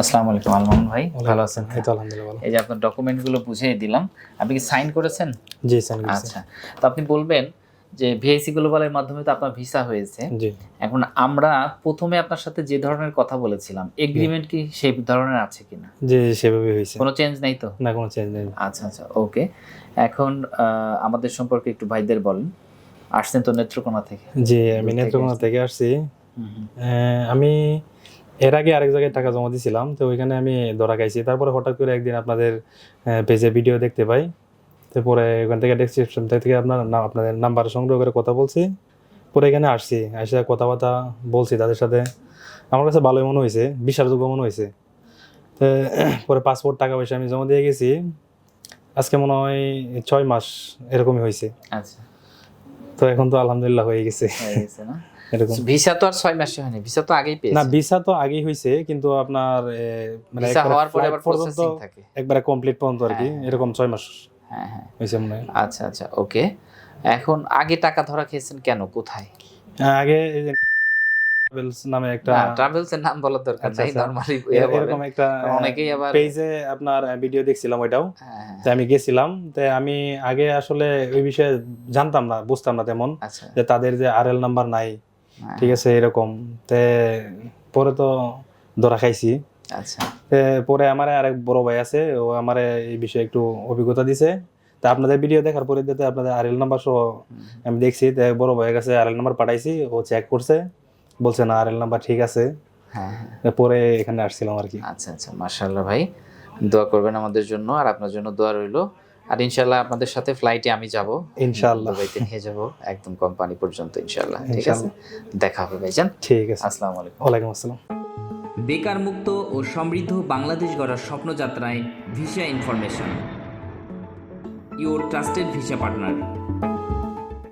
আসসালামু আলাইকুম আলমান ভাই। ভালো আছেন? এই তো আলহামদুলিল্লাহ এই যে আপনার ডকুমেন্টগুলো বুঝিয়ে দিলাম আপনি কি সাইন করেছেন? জি স্যার আচ্ছা তো আপনি বলবেন যে ভিআইসি গ্লোবালের মাধ্যমে তো আপনার ভিসা হয়েছে। এখন আমরা প্রথমে আপনার সাথে যে ধরনের কথা বলেছিলাম এগ্রিমেন্ট কি সেই ধরনের আছে কিনা? জি সেভাবে হয়েছে। কোনো চেঞ্জ নেই তো? না কোনো চেঞ্জ নেই। আচ্ছা আচ্ছা ওকে এখন আমাদের সম্পর্কে একটু ভাইদের বলেন। আসছেন তো নেত্রকোনা থেকে। জি আমি নেত্রকোনা থেকে আসছি। আমি এর আগে আরেক জায়গায় টাকা জমা দিয়েছিলাম তো ওইখানে আমি ধরা খাইছি। তারপরে হঠাৎ করে একদিন আপনাদের পেজে ভিডিও দেখতে পাই। তারপরে ওখান থেকে ডেসক্রিপশন থেকে আপনার আপনাদের নাম্বার সংগ্রহ করে কথা বলছি। পরে এখানে আসছি এসে কথাবার্তা বলছি তাদের সাথে। আমার কাছে ভালোই মনে হয়েছে বিশ্বাসযোগ্য মনে হয়েছে তো পরে পাসপোর্ট টাকা পয়সা আমি জমা দিয়ে গেছি। আজকে মনে হয় ছয় মাস এরকমই হয়েছে আচ্ছা। তো এখন তো আলহামদুলিল্লাহ হয়ে গেছে। হয়ে গেছে না? এরকম। ভিসা তো আর মাসে হয়নি ভিসা তো আগেই না ভিসা তো আগেই কিন্তু আপনার মানে ভিসা হওয়ার পরে আবার প্রসেসিং থাকে। একবারে কমপ্লিট পর্যন্ত আর কি হ্যাঁ, এরকম মাস হ্যাঁ হ্যাঁ। মনে আচ্ছা আচ্ছা ওকে। এখন আগে টাকা ধরা খেয়েছেন কেন কোথায়? হ্যাঁ, আগে যে Travels নামে একটা ট্রাভেলস এর নাম বলার দরকার আচ্ছা, নেই আচ্ছা। নরমালি এরকম একটা অনেকেই আবার পেজে আপনার ভিডিও দেখছিলাম ওইটাও। হ্যাঁ, হ্যাঁ, তো আমি গেছিলাম তো আমি আগে আসলে ওই বিষয়ে জানতাম না বুঝতাম না তেমন। আচ্ছা। যে তাদের যে আর এল নাম্বার নাই ঠিক আছে এরকম। তে পরে তো ধরা খাইছি। আচ্ছা। পরে আমার আরেক বড় ভাই আছে ও আমার এই বিষয়ে একটু অভিজ্ঞতা দিছে। তা আপনাদের ভিডিও দেখার পরে যাতে আপনাদের আর এল নাম্বার সহ আমি দেখছি তে বড় ভাইয়ের কাছে আর এল নাম্বার পাঠাইছি ও চেক করছে বলছে না আর এল নাম্বার ঠিক আছে। হ্যাঁ হ্যাঁ। পরে এখানে আসছিলাম আর কি। আচ্ছা আচ্ছা মার্শাল্লাহ ভাই। দোয়া করবেন আমাদের জন্য আর আপনার জন্য দোয়া রইল। আর ইনশাল্লাহ আপনাদের সাথে ফ্লাইটে আমি যাব। ইনশাআল্লাহ। দুবাইতে নিয়ে যাব একদম কোম্পানি পর্যন্ত ইনশাল্লাহ ঠিক আছে? দেখা হবে ভাইজান। ঠিক আছে। আসসালামু আলাইকুম। ওয়ালাইকুম আসসালাম। বেকার মুক্ত ও সমৃদ্ধ বাংলাদেশ গড়ার স্বপ্নযাত্রায় visa information your trusted visa partner